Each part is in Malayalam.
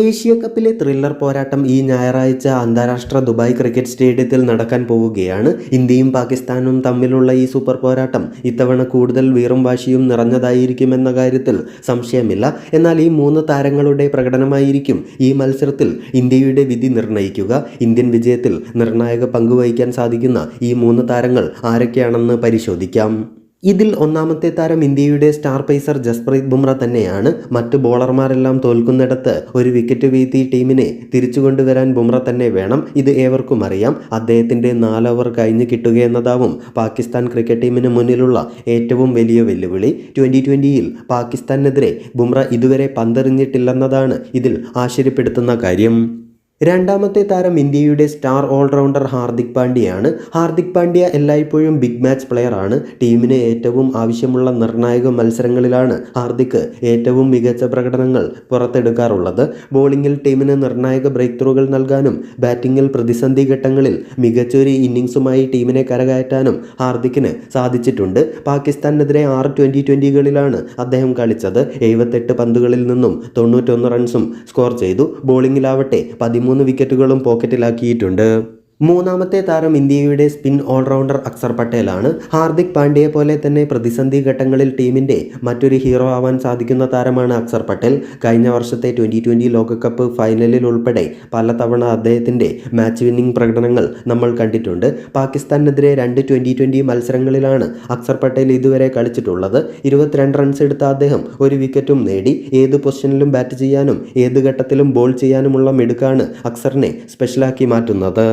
ഏഷ്യ കപ്പിലെ ത്രില്ലർ പോരാട്ടം ഈ ഞായറാഴ്ച അന്താരാഷ്ട്ര ദുബായ് ക്രിക്കറ്റ് സ്റ്റേഡിയത്തിൽ നടക്കാൻ പോവുകയാണ്. ഇന്ത്യയും പാകിസ്ഥാനും തമ്മിലുള്ള ഈ സൂപ്പർ പോരാട്ടം ഇത്തവണ കൂടുതൽ വീറും വാശിയും നിറഞ്ഞതായിരിക്കുമെന്ന കാര്യത്തിൽ സംശയമില്ല. എന്നാൽ ഈ മൂന്ന് താരങ്ങളുടെ പ്രകടനമായിരിക്കും ഈ മത്സരത്തിൽ ഇന്ത്യയുടെ വിധി നിർണയിക്കുക ഇന്ത്യൻ വിജയത്തിൽ നിർണായക പങ്കുവഹിക്കാൻ സാധിക്കുന്ന ഈ മൂന്ന് താരങ്ങൾ ആരൊക്കെയാണെന്ന് പരിശോധിക്കാം. ഇതിൽ ഒന്നാമത്തെ താരം ഇന്ത്യയുടെ സ്റ്റാർ പേസർ ജസ്പ്രീത് ബുംറ തന്നെയാണ്. മറ്റ് ബോളർമാരെല്ലാം തോൽക്കുന്നിടത്ത് ഒരു വിക്കറ്റ് വീഴ്ത്തി ടീമിനെ തിരിച്ചു കൊണ്ടുവരാൻ ബുംറ തന്നെ വേണം. ഇത് ഏവർക്കും അറിയാം. അദ്ദേഹത്തിന്റെ നാലോവർ കഴിഞ്ഞ് കിട്ടുകയെന്നതാവും പാകിസ്ഥാൻ ക്രിക്കറ്റ് ടീമിന് മുന്നിലുള്ള ഏറ്റവും വലിയ വെല്ലുവിളി. ട്വന്റി ട്വന്റിയിൽ പാകിസ്ഥാനെതിരെ ബുംറ ഇതുവരെ പന്തെറിഞ്ഞിട്ടില്ലെന്നതാണ് ഇതിൽ ആശ്ചര്യപ്പെടുത്തുന്ന കാര്യം. രണ്ടാമത്തെ താരം ഇന്ത്യയുടെ സ്റ്റാർ ഓൾറൗണ്ടർ ഹാർദിക് പാണ്ഡ്യയാണ്. ഹാർദിക് പാണ്ഡ്യ എല്ലായ്പ്പോഴും ബിഗ് മാച്ച് പ്ലെയർ ആണ് ടീമിന് ഏറ്റവും ആവശ്യമുള്ള നിർണായക മത്സരങ്ങളിലാണ് ഹാർദിക് ഏറ്റവും മികച്ച പ്രകടനങ്ങൾ പുറത്തെടുക്കാറുള്ളത്. ബോളിംഗിൽ ടീമിന് നിർണായക ബ്രേക്ക് ത്രൂകൾ നൽകാനും ബാറ്റിംഗിൽ പ്രതിസന്ധി ഘട്ടങ്ങളിൽ മികച്ചൊരു ഇന്നിങ്സുമായി ടീമിനെ കരകയറ്റാനും ഹാർദിക്കിന് സാധിച്ചിട്ടുണ്ട്. പാകിസ്ഥാനെതിരെ ആറ് ട്വന്റി ട്വന്റികളിലാണ് അദ്ദേഹം കളിച്ചത്. എഴുപത്തെട്ട് പന്തുകളിൽ നിന്നും തൊണ്ണൂറ്റൊന്ന് റൺസും സ്കോർ ചെയ്തു. ബോളിംഗിലാവട്ടെ പതിമൂന്ന് വിക്കറ്റുകളും പോക്കറ്റിലാക്കിയിട്ടുണ്ട് മൂന്നാമത്തെ താരം ഇന്ത്യയുടെ സ്പിൻ ഓൾറൗണ്ടർ അക്സർ പട്ടേലാണ്. ഹാർദിക് പാണ്ഡ്യയെ പോലെ തന്നെ പ്രതിസന്ധി ഘട്ടങ്ങളിൽ ടീമിന്റെ മറ്റൊരു ഹീറോ ആവാൻ സാധിക്കുന്ന താരമാണ് അക്സർ പട്ടേൽ. കഴിഞ്ഞ വർഷത്തെ ട്വന്റി ട്വന്റി ലോകകപ്പ് ഫൈനലിൽ ഉൾപ്പെടെ പലതവണ അദ്ദേഹത്തിന്റെ മാച്ച് വിന്നിംഗ് പ്രകടനങ്ങൾ നമ്മൾ കണ്ടിട്ടുണ്ട്. പാകിസ്ഥാനെതിരെ രണ്ട് ട്വന്റി ട്വന്റി മത്സരങ്ങളിലാണ് അക്സർ പട്ടേൽ ഇതുവരെ കളിച്ചിട്ടുള്ളത്. ഇരുപത്തിരണ്ട് റൺസ് എടുത്ത അദ്ദേഹം ഒരു വിക്കറ്റും നേടി. ഏത് പൊസിഷനിലും ബാറ്റ് ചെയ്യാനും ഏത് ഘട്ടത്തിലും ബോൾ ചെയ്യാനുമുള്ള മിടുക്കാണ് അക്സറിനെ സ്പെഷ്യലാക്കി മാറ്റുന്നത്.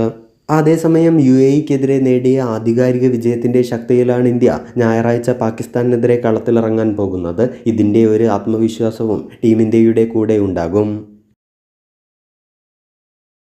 അതേസമയം യു എക്കെതിരെ നേടിയ ആധികാരിക വിജയത്തിന്റെ ശക്തിയിലാണ് ഇന്ത്യ. ഞായറാഴ്ച പാകിസ്ഥാനെതിരെ കളത്തിലിറങ്ങാൻ പോകുന്നത്. ഇതിന്റെ ഒരു ആത്മവിശ്വാസവും ടീം ഇന്ത്യയുടെ കൂടെ ഉണ്ടാകും.